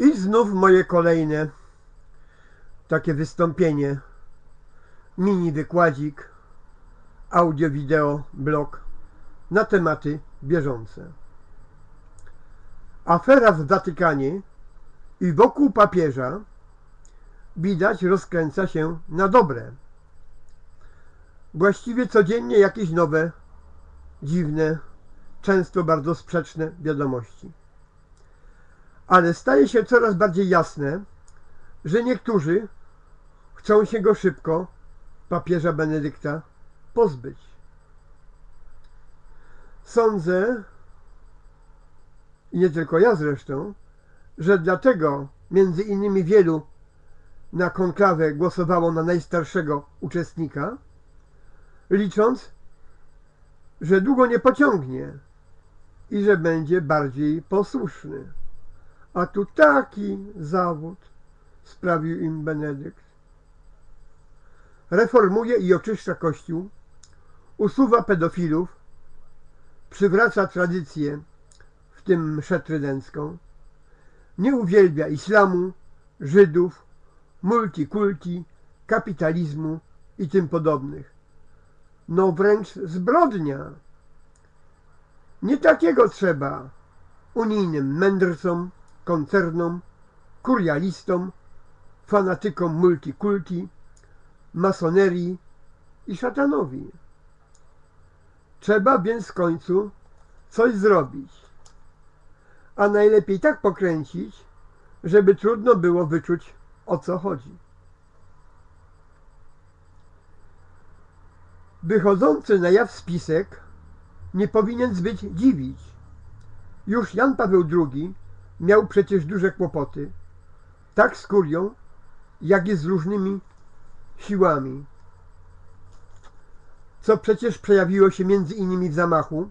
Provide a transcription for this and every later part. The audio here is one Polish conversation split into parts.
I znów moje kolejne takie wystąpienie, mini wykładzik, audio, wideo, blog na tematy bieżące. Afera w Watykanie i wokół papieża widać rozkręca się na dobre. Właściwie codziennie jakieś nowe, dziwne, często bardzo sprzeczne wiadomości. Ale staje się coraz bardziej jasne, że niektórzy chcą się go szybko, papieża Benedykta, pozbyć. Sądzę, i nie tylko ja zresztą, że dlatego między innymi wielu na konklawę głosowało na najstarszego uczestnika, licząc, że długo nie pociągnie i że będzie bardziej posłuszny. A tu taki zawód sprawił im Benedykt. Reformuje i oczyszcza Kościół, usuwa pedofilów, przywraca tradycję, w tym mszę trydencką, nie uwielbia islamu, Żydów, multikulti, kapitalizmu i tym podobnych. No wręcz zbrodnia. Nie takiego trzeba unijnym mędrcom, koncernom, kurialistom, fanatykom multikulti, masonerii i szatanowi. Trzeba więc w końcu coś zrobić, a najlepiej tak pokręcić, żeby trudno było wyczuć o co chodzi. Wychodzący na jaw spisek nie powinien zbyt dziwić. Już Jan Paweł II miał przecież duże kłopoty, tak z kurią, jak i z różnymi siłami, co przecież przejawiło się między innymi w zamachu,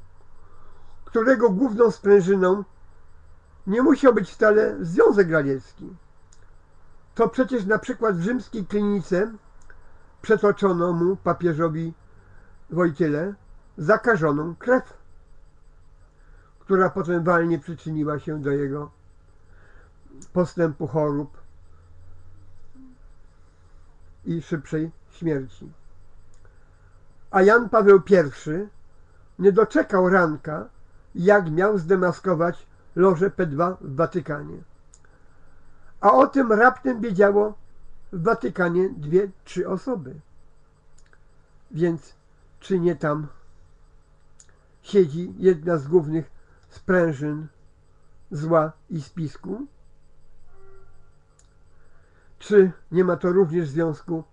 którego główną sprężyną nie musiał być wcale Związek Radziecki. To przecież na przykład w rzymskiej klinice przetoczono mu papieżowi Wojtyle zakażoną krew, która potem walnie przyczyniła się do jego postępu chorób i szybszej śmierci. A Jan Paweł I nie doczekał ranka, jak miał zdemaskować lożę P2 w Watykanie. A o tym raptem wiedziało w Watykanie dwie, trzy osoby. Więc czy nie tam siedzi jedna z głównych sprężyn zła i spisku? Czy nie ma to również związku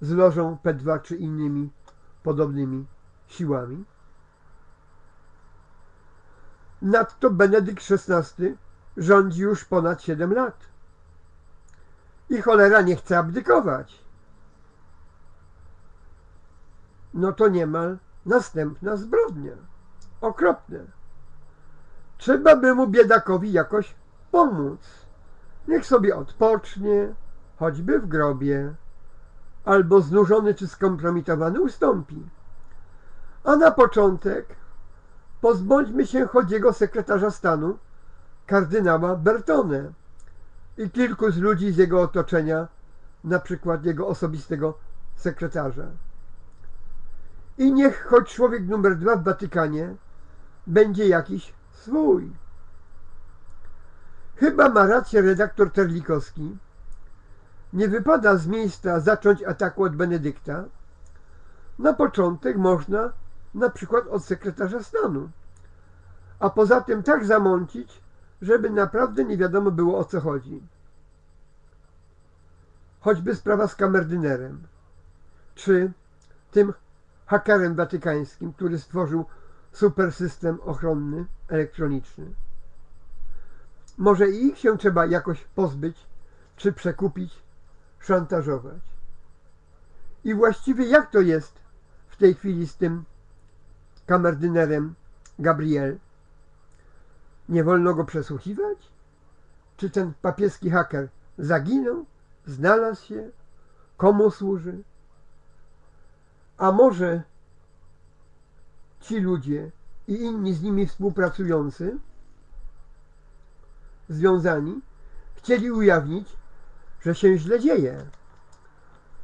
z lożą P2 czy innymi podobnymi siłami? Nadto Benedykt XVI rządzi już ponad 7 lat. I cholera nie chce abdykować. No to niemal następna zbrodnia. Okropne. Trzeba by mu biedakowi jakoś pomóc. Niech sobie odpocznie, choćby w grobie, albo znużony czy skompromitowany ustąpi. A na początek pozbądźmy się chodziego sekretarza stanu, kardynała Bertone i kilku z ludzi z jego otoczenia, na przykład jego osobistego sekretarza. I niech choć człowiek numer dwa w Watykanie będzie jakiś swój. Chyba ma rację redaktor Terlikowski. Nie wypada z miejsca zacząć ataku od Benedykta. Na początek można na przykład od sekretarza stanu. A poza tym tak zamącić, żeby naprawdę nie wiadomo było o co chodzi. Choćby sprawa z kamerdynerem, czy tym hakerem watykańskim, który stworzył super system ochronny elektroniczny. Może i ich się trzeba jakoś pozbyć, czy przekupić, szantażować. I właściwie jak to jest w tej chwili z tym kamerdynerem Gabriel? Nie wolno go przesłuchiwać? Czy ten papieski haker zaginął, znalazł się, komu służy? A może ci ludzie i inni z nimi współpracujący, związani, chcieli ujawnić, że się źle dzieje.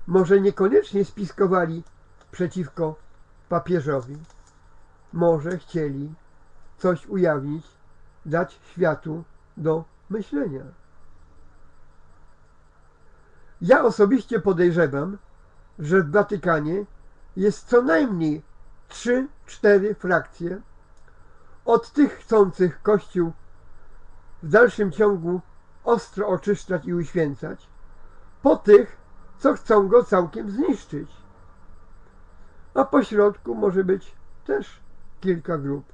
Może niekoniecznie spiskowali przeciwko papieżowi. Może chcieli coś ujawnić, dać światu do myślenia. Ja osobiście podejrzewam, że w Watykanie jest co najmniej 3-4 frakcje od tych chcących Kościół w dalszym ciągu ostro oczyszczać i uświęcać, po tych, co chcą go całkiem zniszczyć. A po środku może być też kilka grup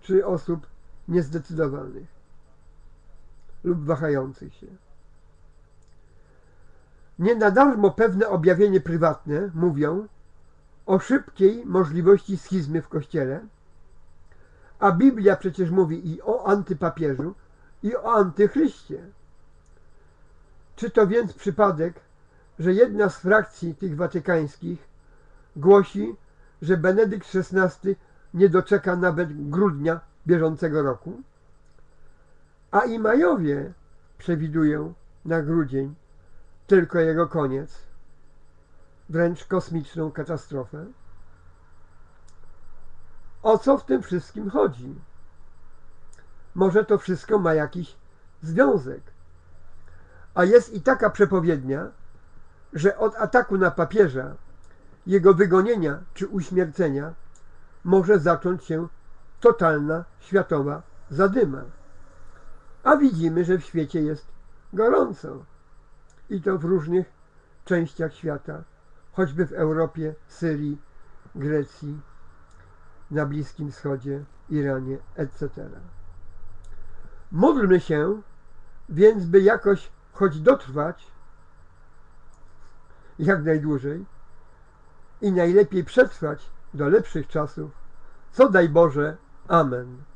czy osób niezdecydowanych lub wahających się. Nie na darmo pewne objawienie prywatne mówią o szybkiej możliwości schizmy w Kościele, a Biblia przecież mówi i o antypapieżu, i o antychryście. Czy to więc przypadek, że jedna z frakcji tych watykańskich głosi, że Benedykt XVI nie doczeka nawet grudnia bieżącego roku? A i Majowie przewidują na grudzień tylko jego koniec, wręcz kosmiczną katastrofę. O co w tym wszystkim chodzi? Może to wszystko ma jakiś związek. A jest i taka przepowiednia, że od ataku na papieża, jego wygonienia czy uśmiercenia może zacząć się totalna światowa zadyma. A widzimy, że w świecie jest gorąco. I to w różnych częściach świata, choćby w Europie, Syrii, Grecji, na Bliskim Wschodzie, Iranie, etc. Módlmy się, więc by jakoś choć dotrwać jak najdłużej i najlepiej przetrwać do lepszych czasów, co daj Boże. Amen.